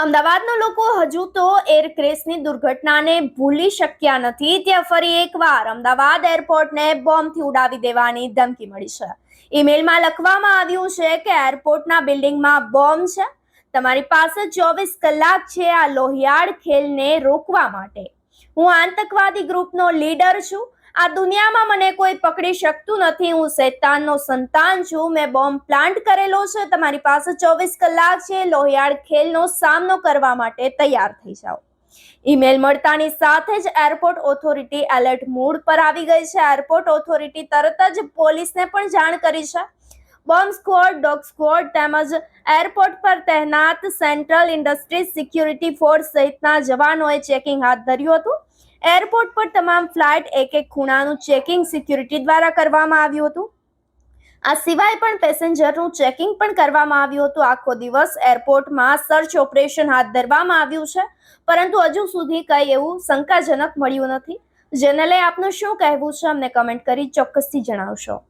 અમદાવાદના લોકો હજુ તો એર ક્રેશની દુર્ઘટનાને ભૂલી શક્યા નથી. ત્યાં ફરી એકવાર અમદાવાદ એરપોર્ટને બોમ્બથી ઉડાવી દેવાની ધમકી મળી છે. ઈમેલમાં લખવામાં આવ્યું છે કે એરપોર્ટના બિલ્ડિંગમાં બોમ્બ છે. તમારી પાસે ચોવીસ કલાક છે આ લોહિયાળ ખેલને રોકવા માટે. હું આતંકવાદી ગ્રુપનો લીડર છું. આ દુનિયામાં મને કોઈ પકડી શકતું નથી. હું શૈતાનનો સંતાન છું. મેં બોમ્બ પ્લાન્ટ કરેલો છે. તમારી પાસે ચોવીસ કલાક છે. લોહિયાળ ખેલનો સામનો કરવા માટે તૈયાર થઈ જાઓ. ઈમેલ મળતાની સાથે જ એરપોર્ટ ઓથોરિટી એલર્ટ મૂડ પર આવી ગઈ છે. એરપોર્ટ ઓથોરિટી તરત જ પોલીસને પણ જાણ કરી છે. બોમ્બ સ્ક્વોડ, ડોગ સ્ક્વોડ તેમજ એરપોર્ટ પર તહેનાત સેન્ટ્રલ ઇન્ડસ્ટ્રીઝ સિક્યુરિટી ફોર્સ સહિતના જવાનોએ ચેકિંગ હાથ ધર્યું હતું. એરપોર્ટ પર તમામ ફ્લાઇટ એક એક ખૂણાનું ચેકિંગ સિક્યુરિટી દ્વારા કરવામાં આવ્યું હતું. આ સિવાય પણ પેસેન્જરનું ચેકિંગ પણ કરવામાં આવ્યું હતું. આખો દિવસ એરપોર્ટમાં સર્ચ ઓપરેશન હાથ ધરવામાં આવ્યું છે. પરંતુ હજુ સુધી કંઈ એવું શંકાજનક મળ્યું નથી. જેને લઈ આપનું શું કહેવું છે? અમને કમેન્ટ કરી ચોક્કસથી જણાવશો.